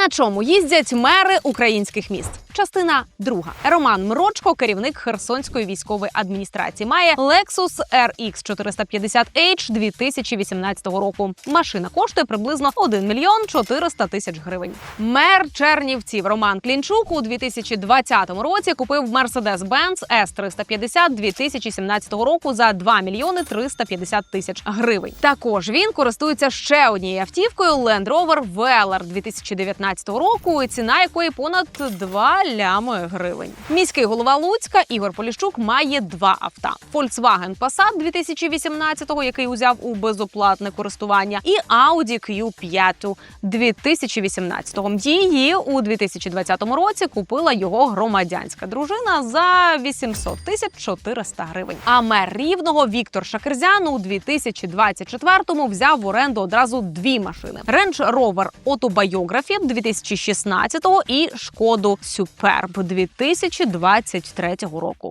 На чому їздять мери українських міст? Частина друга. Роман Мрочко, керівник Херсонської військової адміністрації, має Lexus RX 450H 2018 року. Машина коштує приблизно 1 мільйон 400 тисяч гривень. Мер Чернівців Роман Клінчук у 2020 році купив Mercedes-Benz S350 2017 року за 2 мільйони 350 тисяч гривень. Також він користується ще однією автівкою Land Rover Velar 2019 року, ціна якої понад 2 лями гривень. Міський голова Луцька Ігор Поліщук має два авто: Volkswagen Passat 2018-го, який узяв у безоплатне користування, і Audi Q5 2018-го. Її у 2020 році купила його громадянська дружина за 800 тисяч 400 гривень. А мер рівного Віктор Шакерзян у 2024-му взяв в оренду одразу дві машини: Range Rover Autobiography 2016 і Шкоду Superb 2023 року.